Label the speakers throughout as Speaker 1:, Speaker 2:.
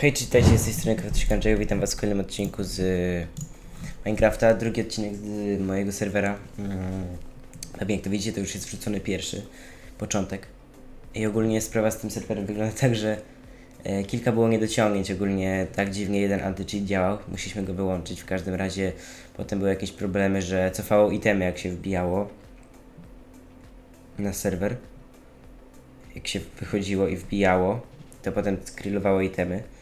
Speaker 1: Hej, czytajcie, z tej strony Kaktuś Andrzeju, witam was w kolejnym odcinku z y, Minecrafta, drugi odcinek z mojego serwera. Mm, Pewnie jak to widzicie, to już jest wrzucony pierwszy, początek. I ogólnie sprawa z tym serwerem wygląda tak, że e, kilka było niedociągnięć, ogólnie tak dziwnie jeden anti-cheat działał, musieliśmy go wyłączyć, w każdym razie potem były jakieś problemy, że cofało itemy jak się wbijało na serwer jak się wychodziło i wbijało, to potem skrillowało itemy.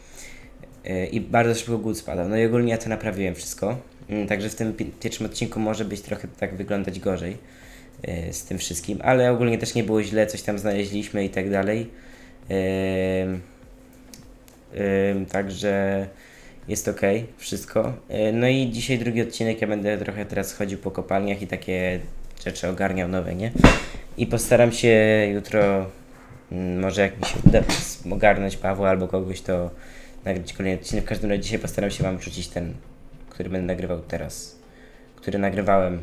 Speaker 1: Yy, I bardzo szybko głód spadał. No i ogólnie ja to naprawiłem wszystko. Mm, Także w tym pi- pierwszym odcinku może być trochę tak wyglądać gorzej yy, z tym wszystkim, ale ogólnie też nie było źle, coś tam znaleźliśmy i tak dalej. Także jest ok, wszystko. Yy, No i dzisiaj drugi odcinek, ja będę trochę teraz chodził po kopalniach i takie rzeczy ogarniał nowe, nie? I postaram się jutro, mm, może jak mi się uda ogarnąć Pawła albo kogoś, to nagrać kolejny odcinek. W każdym razie dzisiaj postaram się Wam wrzucić ten, który będę nagrywał teraz. Który nagrywałem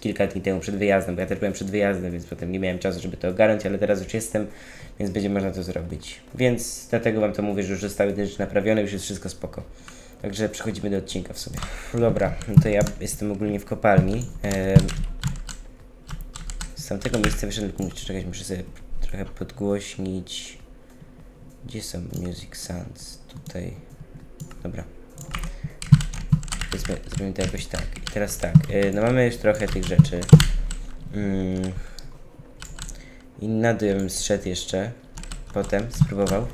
Speaker 1: kilka dni temu przed wyjazdem, bo ja też byłem przed wyjazdem, więc potem nie miałem czasu, żeby to ogarnąć, ale teraz już jestem, więc będzie można to zrobić. Więc dlatego Wam to mówię, że już zostały te rzeczy naprawione, już jest wszystko spoko. Także przechodzimy do odcinka w sumie. Dobra, no to ja jestem ogólnie w kopalni. Z tamtego miejsca wyszedłem, czekać, muszę sobie trochę podgłośnić. Gdzie są Music Sounds? Tutaj. Dobra. Powiedzmy, Zrobimy to jakoś tak. I teraz tak. y, No mamy już trochę tych rzeczy. Mm. I na dół bym jeszcze. Potem spróbował.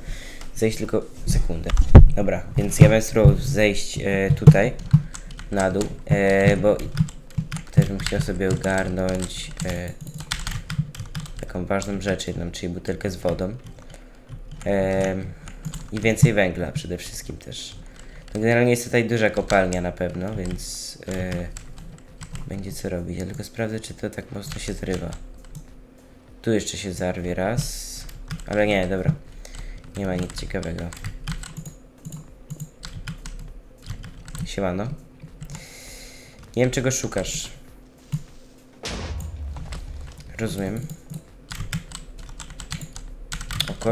Speaker 1: Zejść tylko sekundę. Dobra, więc ja bym spróbował zejść e, tutaj na dół, e, bo też bym chciał sobie ogarnąć e, taką ważną rzecz jedną, czyli butelkę z wodą. I więcej węgla przede wszystkim też. No generalnie jest tutaj duża kopalnia na pewno, więc e, będzie co robić. Ja tylko sprawdzę, czy to tak mocno się zrywa. Tu jeszcze się zarwie raz. Ale nie, dobra. Nie ma nic ciekawego. Siemano. Nie wiem czego szukasz. Rozumiem.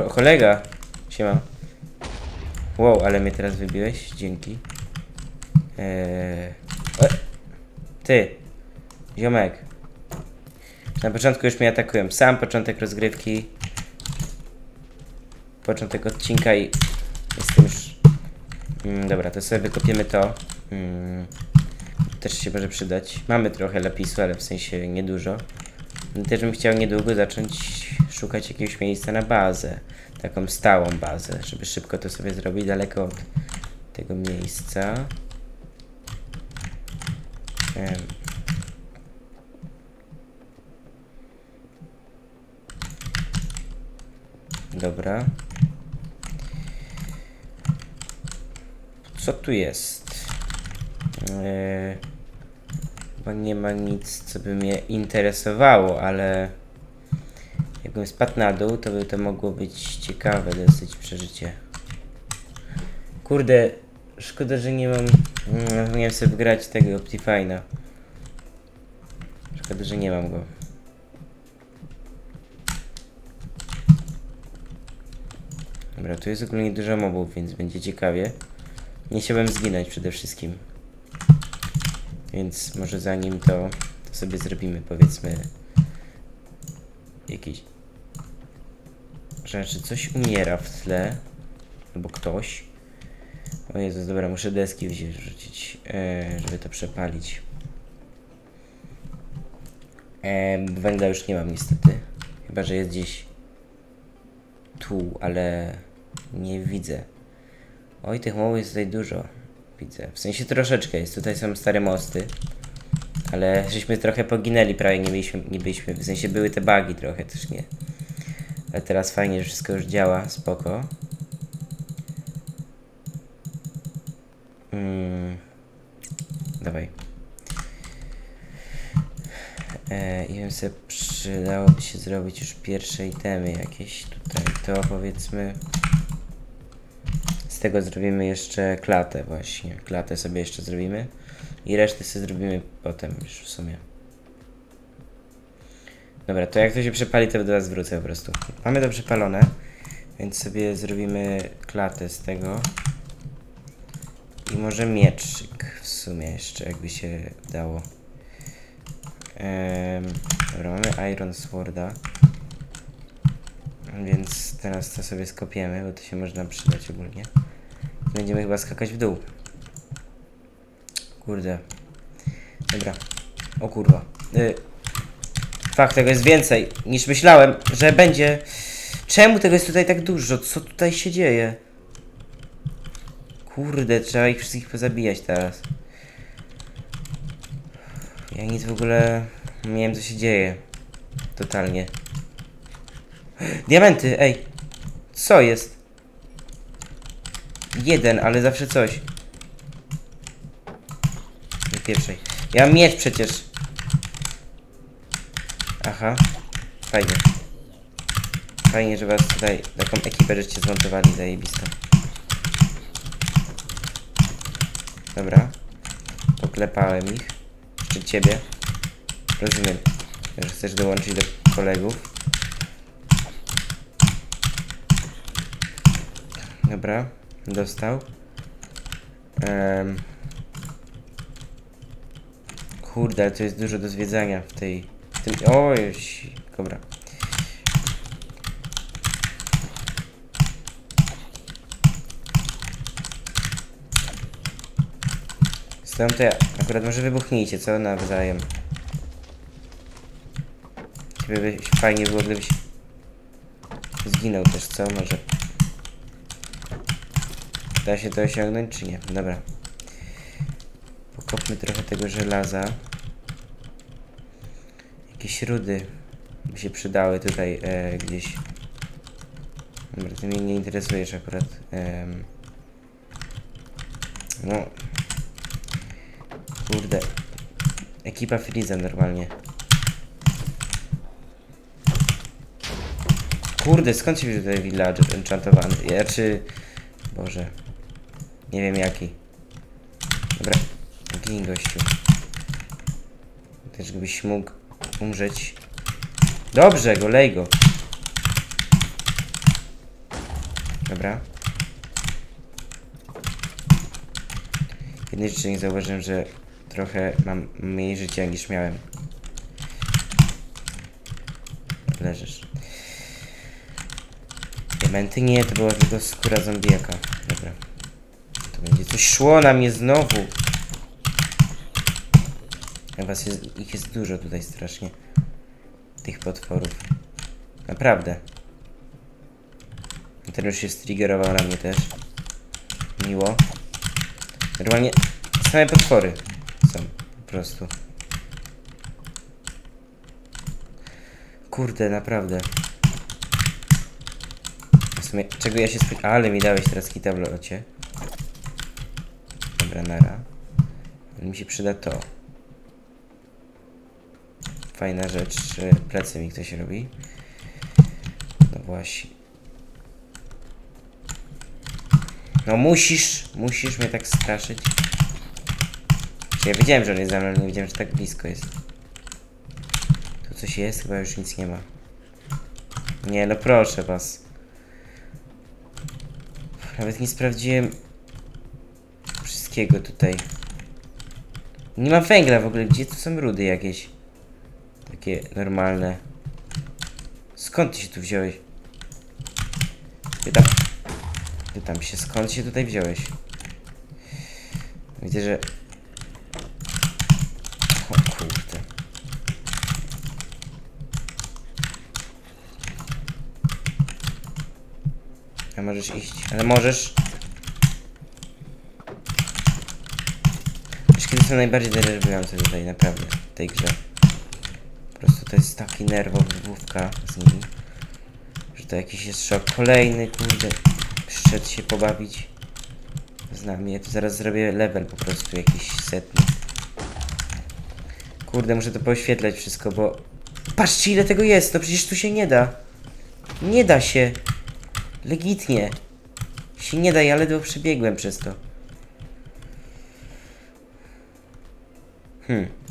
Speaker 1: Kolega! Siema. Wow, ale mnie teraz wybiłeś. Dzięki. Eee... E, ty! Ziomek. Na początku już mnie atakują. Sam początek rozgrywki. Początek odcinka i jestem już... Mm, dobra, to sobie wykopiemy to. Mm, też się może przydać. Mamy trochę lapisu, ale w sensie niedużo. Też bym chciał niedługo zacząć szukać jakiegoś miejsca na bazę. Taką stałą bazę, żeby szybko to sobie zrobić daleko od tego miejsca. Em. Dobra. Co tu jest? Chyba nie ma nic, co by mnie interesowało, ale jakbym spadł na dół, to by to mogło być ciekawe dosyć przeżycie. Kurde, szkoda, że nie mam... mm, Zapomniałem sobie wgrać tego Optifine'a. Szkoda, że nie mam go. Dobra, tu jest ogólnie dużo mobów, więc będzie ciekawie. Nie chciałbym zginąć przede wszystkim. Więc może zanim to, to sobie zrobimy powiedzmy jakieś rzeczy. Coś umiera w tle. Albo ktoś. O Jezus, dobra, muszę deski wziąć, rzucić, e, żeby to przepalić. E, węgla już nie mam niestety. Chyba, że jest gdzieś tu, ale nie widzę. Oj, tych mowów jest tutaj dużo. Widzę. W sensie troszeczkę jest. Tutaj są stare mosty. Ale żeśmy trochę poginęli, prawie nie byliśmy, nie byliśmy. W sensie były te bugi trochę też nie. Ale teraz fajnie, że wszystko już działa. Spoko. Mm. Dawaj. E, I wiem sobie przydałoby się zrobić już pierwsze itemy jakieś tutaj. To powiedzmy. Z tego zrobimy jeszcze klatę właśnie. Klatę sobie jeszcze zrobimy. I resztę sobie zrobimy potem już w sumie. Dobra, to jak to się przepali, to do Was wrócę po prostu. Mamy to przepalone. Więc sobie zrobimy klatę z tego. I może mieczyk w sumie jeszcze, jakby się dało. Em, dobra, mamy Iron Sworda. Więc teraz to sobie skopiemy, bo to się można przydać ogólnie. Będziemy chyba skakać w dół. Kurde. Dobra. O kurwa. Y Fakt, tego jest więcej niż myślałem, że będzie. Czemu tego jest tutaj tak dużo? Co tutaj się dzieje? Kurde, trzeba ich wszystkich pozabijać teraz. Ja nic w ogóle nie wiem co się dzieje. Totalnie. Diamenty, ej! Co jest? Jeden, ale zawsze coś. Nie pierwszej. Ja mam miecz przecież. Aha. Fajnie. Fajnie, że was tutaj taką ekipę żeście zmontowali zajebisto. Dobra. Poklepałem ich. Czy ciebie. Rozumiem, że chcesz dołączyć do kolegów. Dobra. Dostał. Em. Kurde, ale to jest dużo do zwiedzania w tej... Tym... Oj, dobra. Stąd to. Akurat może wybuchnijcie, co? Nawzajem. Ciebie fajnie było, gdybyś... Zginął też, co? Może... Da się to osiągnąć, czy nie? Dobra. Pokopmy trochę tego żelaza. Jakieś rudy by się przydały tutaj e, gdzieś. Dobra, ty mnie nie interesujesz akurat. Em. no. Kurde. Ekipa Freeza normalnie. Kurde, skąd się wziął tutaj villager enchantowany? Ja czy... Boże. Nie wiem jaki. Dobra. Gin gościu. Też gdybyś mógł umrzeć. Dobrze, go, lej go. Dobra. Jednej rzeczy nie zauważyłem, że trochę mam mniej życia niż miałem. Leżysz. Diamenty? Nie, to była tylko skóra zombiaka. Dobra. To będzie coś szło na mnie znowu. Was jest, ich jest dużo tutaj strasznie. Tych potworów. Naprawdę. Ten już się striggerował na mnie też. Miło. Normalnie same potwory są po prostu. Kurde, naprawdę. W sumie, czego ja się spy... Ale mi dałeś teraz kita w locie. Dobra, nara. Ale mi się przyda to. Fajna rzecz, że plecy mi ktoś robi. No właśnie. No musisz, musisz mnie tak straszyć. Ja wiedziałem, że on jest za mną, nie wiedziałem, że tak blisko jest. Tu coś jest? Chyba już nic nie ma. Nie, no proszę was. Nawet nie sprawdziłem wszystkiego tutaj. Nie ma węgla w ogóle. Gdzie tu są rudy jakieś? Takie normalne. Skąd ty się tu wziąłeś? Pytam. Pytam się, skąd się tutaj wziąłeś? Widzę, że... O kurde. A możesz iść, ale możesz. Wiesz, kiedy są najbardziej denerwujące tutaj, naprawdę, w tej grze. To jest taki nerwowówka z nimi, że to jakiś jest szok. Kolejny, kurde, przyszedł się pobawić z nami. Ja tu zaraz zrobię level po prostu jakiś setny. Kurde, muszę to pooświetlać wszystko, bo... Patrzcie ile tego jest, no przecież tu się nie da. Nie da się. Legitnie. Się nie da, ja ledwo przebiegłem przez to. Hmm.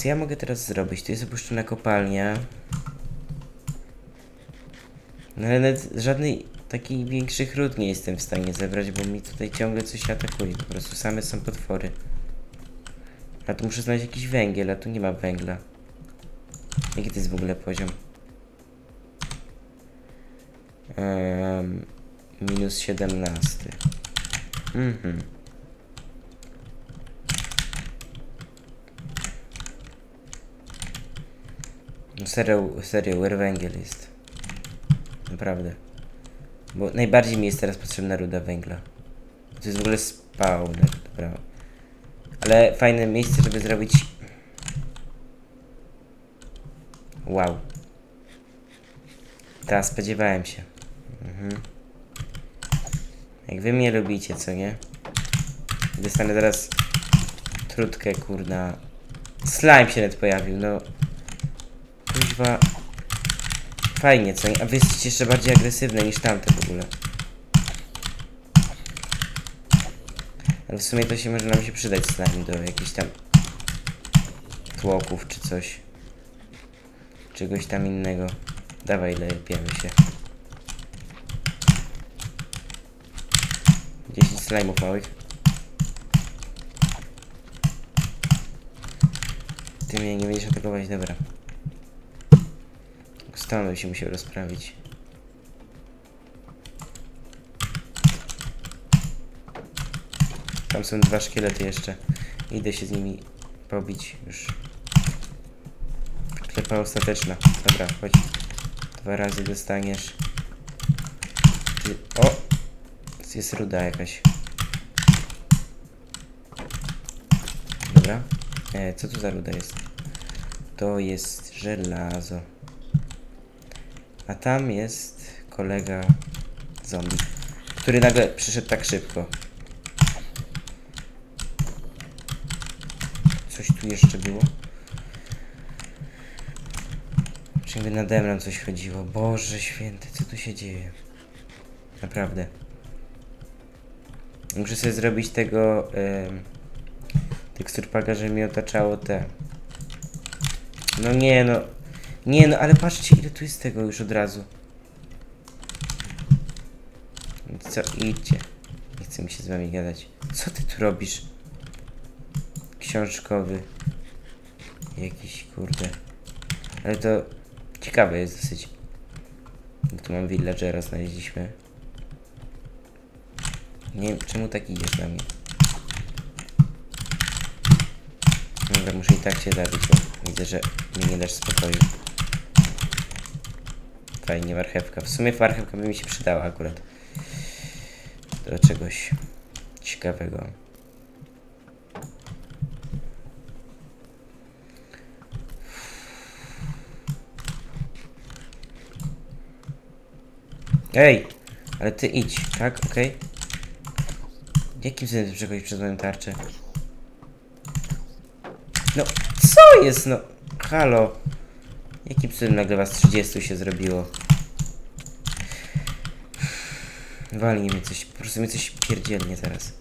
Speaker 1: Co ja mogę teraz zrobić? Tu jest opuszczona kopalnia. No ale nawet żadnej takich większych ród nie jestem w stanie zebrać, bo mi tutaj ciągle coś atakuje. Po prostu same są potwory. A tu muszę znaleźć jakiś węgiel, a tu nie ma węgla. Jaki to jest w ogóle poziom? Um, minus 17. Mhm. No serio, serio, węgiel jest. Naprawdę. Bo najbardziej mi jest teraz potrzebna ruda węgla. To jest w ogóle spawner, dobra. Ale fajne miejsce, żeby zrobić... Wow. Tak, spodziewałem się. Mhm. Jak wy mnie lubicie, co nie? Dostanę teraz trutkę, kurna. Slime się nawet pojawił, no. Kuźwa. Fajnie, co nie? A wy jesteście jeszcze bardziej agresywne niż tamte w ogóle. Ale w sumie to się może nam się przydać slime do jakichś tam tłoków czy coś. Czegoś tam innego. Dawaj, lepiemy się. 10 slime'ów małych. Ty mnie nie będziesz atakować, dobra. Stąd się musiał rozprawić. Tam są dwa szkielety jeszcze. Idę się z nimi pobić już. Klepa ostateczna. Dobra, chodź. Dwa razy dostaniesz. Ty... O! Jest ruda jakaś. Dobra. E, co tu za ruda jest? To jest żelazo. A tam jest kolega zombie, który nagle przyszedł tak szybko. Coś tu jeszcze było? Czy jakby nade mną coś chodziło? Boże święty, co tu się dzieje? Naprawdę. Muszę sobie zrobić tego em, teksturpaga, żeby mi otaczało te. No nie no. Nie no, ale patrzcie ile tu jest tego już od razu. Co, idźcie. Nie chcę mi się z wami gadać. Co ty tu robisz? Książkowy. Jakiś kurde. Ale to ciekawe jest dosyć. Tu mam villagera znaleźliśmy. Nie wiem czemu tak idziesz na mnie. Dobra, muszę i tak cię zabić, bo widzę, że mi nie dasz spokoju. Fajnie, marchewka. W sumie marchewka by mi się przydała akurat. Do czegoś ciekawego. Ej! Ale ty idź, tak? Okej? Jakim cudem ty przechodzisz przez moją tarczę? No, co jest no? Halo? Jakim cudem nagle was 30 się zrobiło? Walnie mnie coś, po prostu mnie coś pierdzielnie zaraz.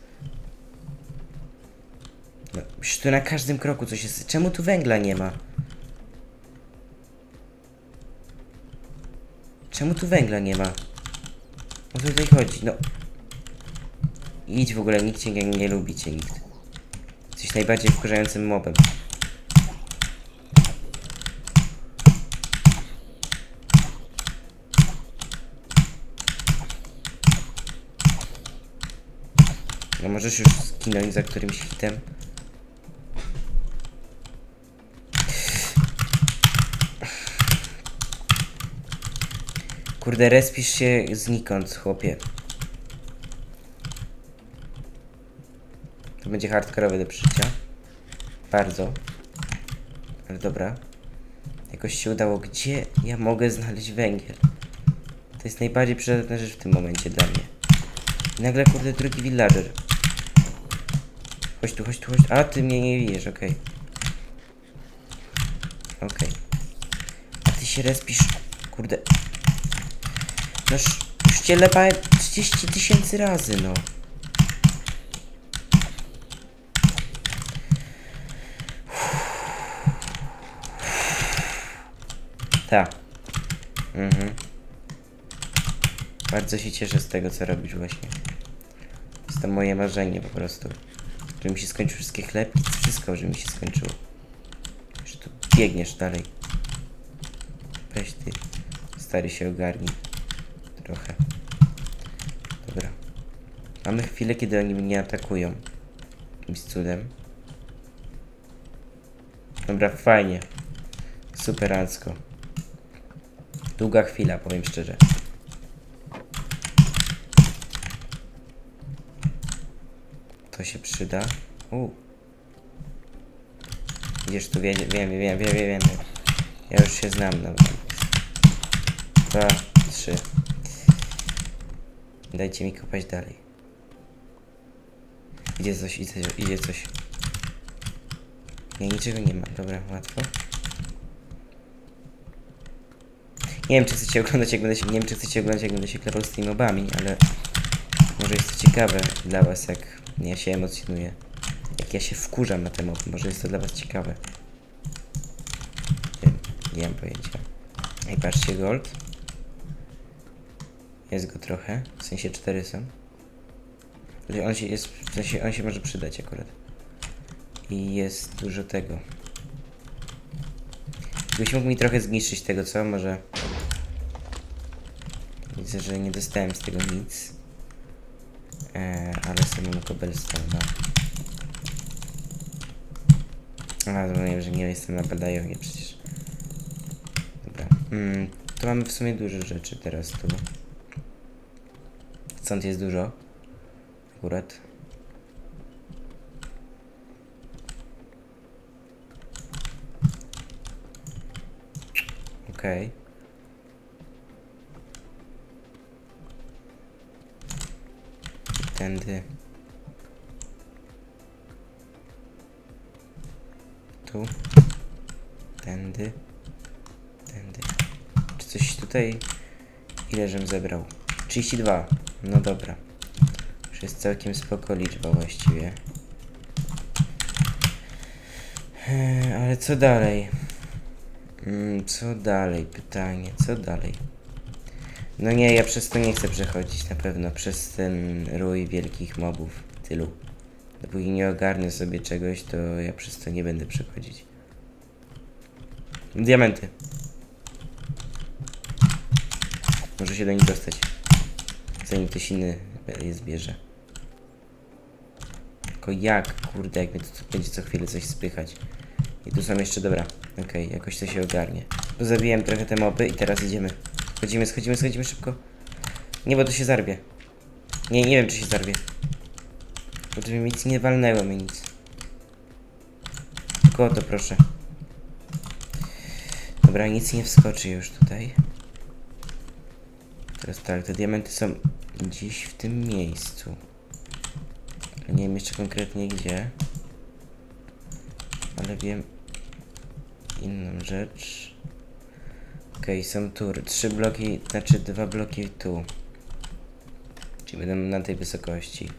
Speaker 1: No, już tu na każdym kroku coś jest. Czemu tu węgla nie ma? Czemu tu węgla nie ma? O co tutaj chodzi? No. Idź w ogóle, nikt cię nie, nie lubi cię nikt. Jesteś najbardziej wkurzającym mobem. No możesz już skinąć za którymś hitem. Kurde, respisz się znikąd, chłopie. To będzie hardkorowe do przeżycia. Bardzo. Ale dobra. Jakoś się udało. Gdzie ja mogę znaleźć węgiel? To jest najbardziej przydatna rzecz w tym momencie dla mnie. I nagle, kurde, drugi villager. Chodź tu, chodź tu, chodź. A, ty mnie nie widzisz, okej. Okej. A ty się respisz, kurde. No już, cię lepałem 30 tysięcy razy, no. Tak. Mhm. Bardzo się cieszę z tego, co robisz właśnie. Jest to moje marzenie po prostu. Żeby mi się skończyły wszystkie chlebki, wszystko, żeby mi się skończyło. Że tu biegniesz dalej. Weź ty, stary się ogarnij. Trochę. Dobra. Mamy chwilę, kiedy oni mnie atakują. Jakimś cudem. Dobra, fajnie. Superancko. Długa chwila, powiem szczerze. To się przyda. U. Idziesz tu, wiem, wiem, wiem, wiem, wiem. Ja już się znam. Dobra. Dwa, trzy. Dajcie mi kopać dalej. Idzie coś, idzie, idzie coś. Nie, niczego nie ma. Dobra, łatwo. Nie wiem, czy chcecie oglądać, jak będę się, nie wiem, czy chcecie oglądać, jak będę się klepał z tymi mobami, ale może jest to ciekawe dla was, jak ja się emocjonuję. Jak ja się wkurzam na te moby. Może jest to dla was ciekawe. Nie, mam pojęcia. Ej, patrzcie, gold. Jest go trochę. W sensie cztery są. On się jest, w sensie on się może przydać akurat. I jest dużo tego. Gdybyś mógł mi trochę zniszczyć tego, co? Może... Widzę, że nie dostałem z tego nic. Eee, ale mam cobblestone, no. A, rozumiem, że nie jestem na badajowie przecież. Dobra. Mm, to mamy w sumie dużo rzeczy teraz tu. Stąd jest dużo. Akurat. Okej. Tędy. Tu. Tędy. Tędy. Czy coś tutaj... Ile żem zebrał? 32. No dobra. Już jest całkiem spoko liczba właściwie. Eee, Ale co dalej? Mm, co dalej? Pytanie, co dalej? No nie, ja przez to nie chcę przechodzić na pewno, przez ten rój wielkich mobów, tylu. Dopóki nie ogarnę sobie czegoś, to ja przez to nie będę przechodzić. Diamenty. Może się do nich dostać. Zanim ktoś inny je zbierze. Tylko jak, kurde, jak mnie tu będzie co chwilę coś spychać. I tu są jeszcze, dobra. Okej, jakoś to się ogarnie. Tu zabiłem trochę te moby i teraz idziemy. Schodzimy, schodzimy, schodzimy szybko. Nie, bo to się zarbie. Nie, nie wiem, czy się zarbie. Bo tu mi nic nie walnęło mi nic. Tylko o to proszę. Dobra, nic nie wskoczy już tutaj. Teraz tak, te diamenty są gdzieś w tym miejscu. Nie wiem jeszcze konkretnie gdzie. Ale wiem inną rzecz. Okej, są tu trzy bloki, znaczy dwa bloki tu. Czyli będą na tej wysokości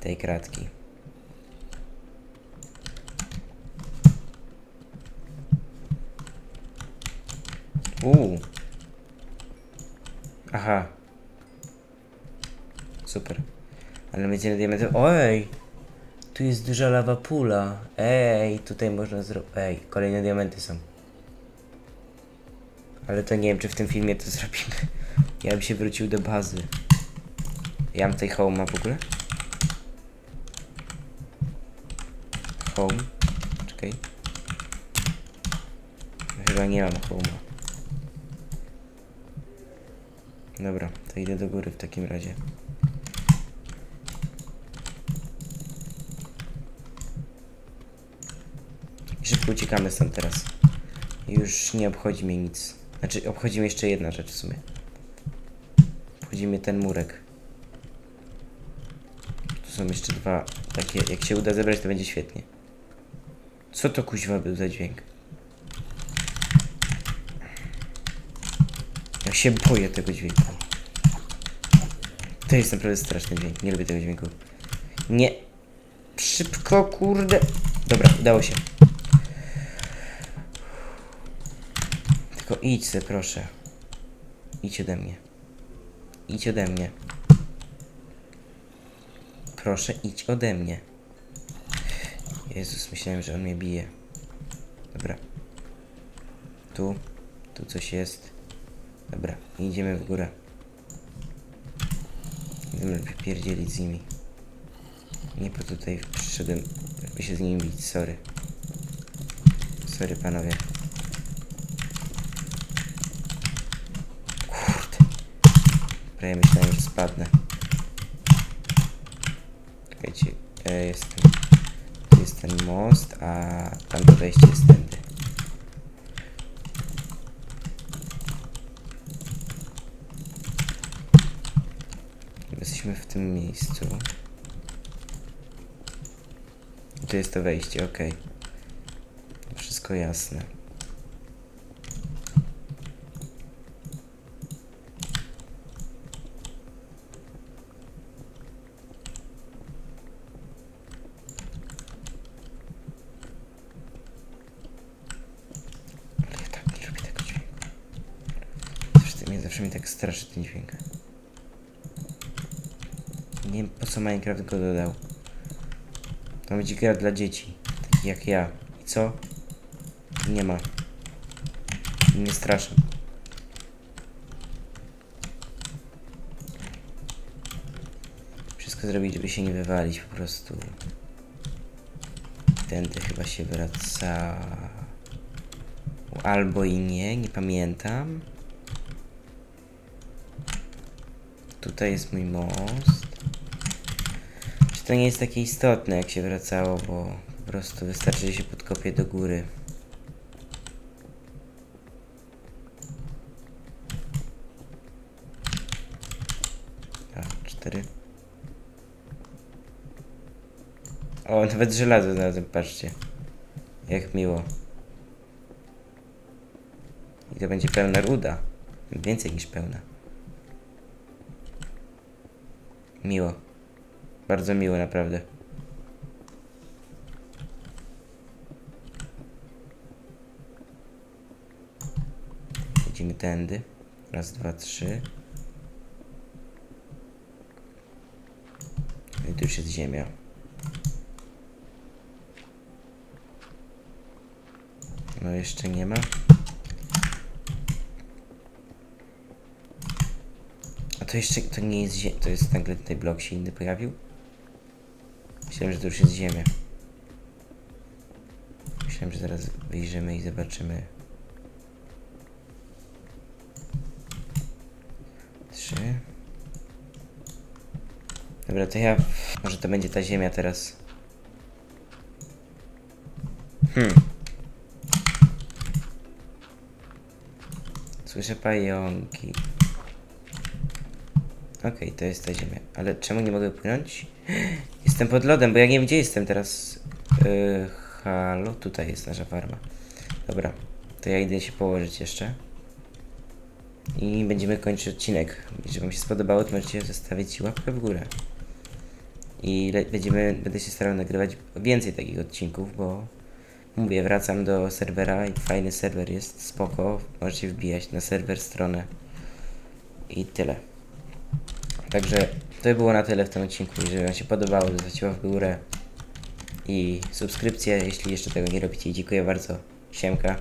Speaker 1: tej kratki. Uuu. Aha. Super. Ale będziemy diamenty. Oj! Tu jest duża lawa pula. Ej, tutaj można zrobić. Ej, kolejne diamenty są. Ale to nie wiem, czy w tym filmie to zrobimy. Ja bym się wrócił do bazy. Ja mam tutaj home w ogóle? Home? Czekaj. Chyba nie mam home'a. Dobra, to idę do góry w takim razie. Szybko uciekamy stąd teraz. Już nie obchodzi mnie nic. Znaczy, obchodzi mnie jeszcze jedna rzecz w sumie. Obchodzi mnie ten murek. Tu są jeszcze dwa takie. Jak się uda zebrać, to będzie świetnie. Co to kuźwa był za dźwięk? Ja się boję tego dźwięku. To jest naprawdę straszny dźwięk. Nie lubię tego dźwięku. Nie. Szybko, kurde. Dobra, udało się. Tylko idź se, proszę. Idź ode mnie. idź ode mnie. Proszę, idź ode mnie. Jezus, myślałem, że on mnie bije. Dobra. Tu, tu coś jest. Dobra, idziemy w górę. Idziemy pierdzielić z nimi. Nie po tutaj przyszedłem, żeby się z nimi bić, sorry. Sorry panowie. Kurde. Prawie myślałem, że spadnę. Czekajcie, ja jestem. Tu jest ten most, a tam to wejście jest tędy. Jesteśmy w tym miejscu. Tu jest to wejście, ok. Wszystko jasne. Ale ja tak nie lubię tego dźwięku. Zawsze, mnie, zawsze mnie tak straszy ten dźwięk. Nie wiem po co Minecraft go dodał. To być gra dla dzieci, takich jak ja. I co? Nie ma. Nie straszę. Wszystko zrobić, żeby się nie wywalić po prostu. Tędy chyba się wraca. Albo i nie, nie pamiętam. Tutaj jest mój most. Czy to nie jest takie istotne, jak się wracało, bo po prostu wystarczy, że się podkopie do góry. Cztery. O, nawet żelazo znalazłem, patrzcie. Jak miło. I to będzie pełna ruda. Więcej niż pełna. Miło. Bardzo miło, naprawdę. Idziemy tędy. Raz, dwa, trzy. I tu już jest ziemia. No jeszcze nie ma. To jeszcze, to nie jest ziemia, to jest nagle tutaj blok się inny pojawił? Myślałem, że to już jest ziemia. Myślałem, że zaraz wyjrzymy i zobaczymy. Trzy. Dobra, to ja... Może to będzie ta ziemia teraz. Hmm. Słyszę pająki. Okej, to jest ta ziemia. Ale czemu nie mogę płynąć? Jestem pod lodem, bo ja nie wiem gdzie jestem teraz. Yy, halo, tutaj jest nasza farma. Dobra, to ja idę się położyć jeszcze. I będziemy kończyć odcinek. Jeżeli Wam się spodobało, to możecie zostawić łapkę w górę. I będziemy, będę się starał nagrywać więcej takich odcinków, bo mówię, wracam do serwera i fajny serwer jest, spoko. Możecie wbijać na serwer stronę. I tyle. Także to by było na tyle w tym odcinku. Jeżeli Wam się podobało, zostawcie w górę i subskrypcję, jeśli jeszcze tego nie robicie. Dziękuję bardzo. Siemka.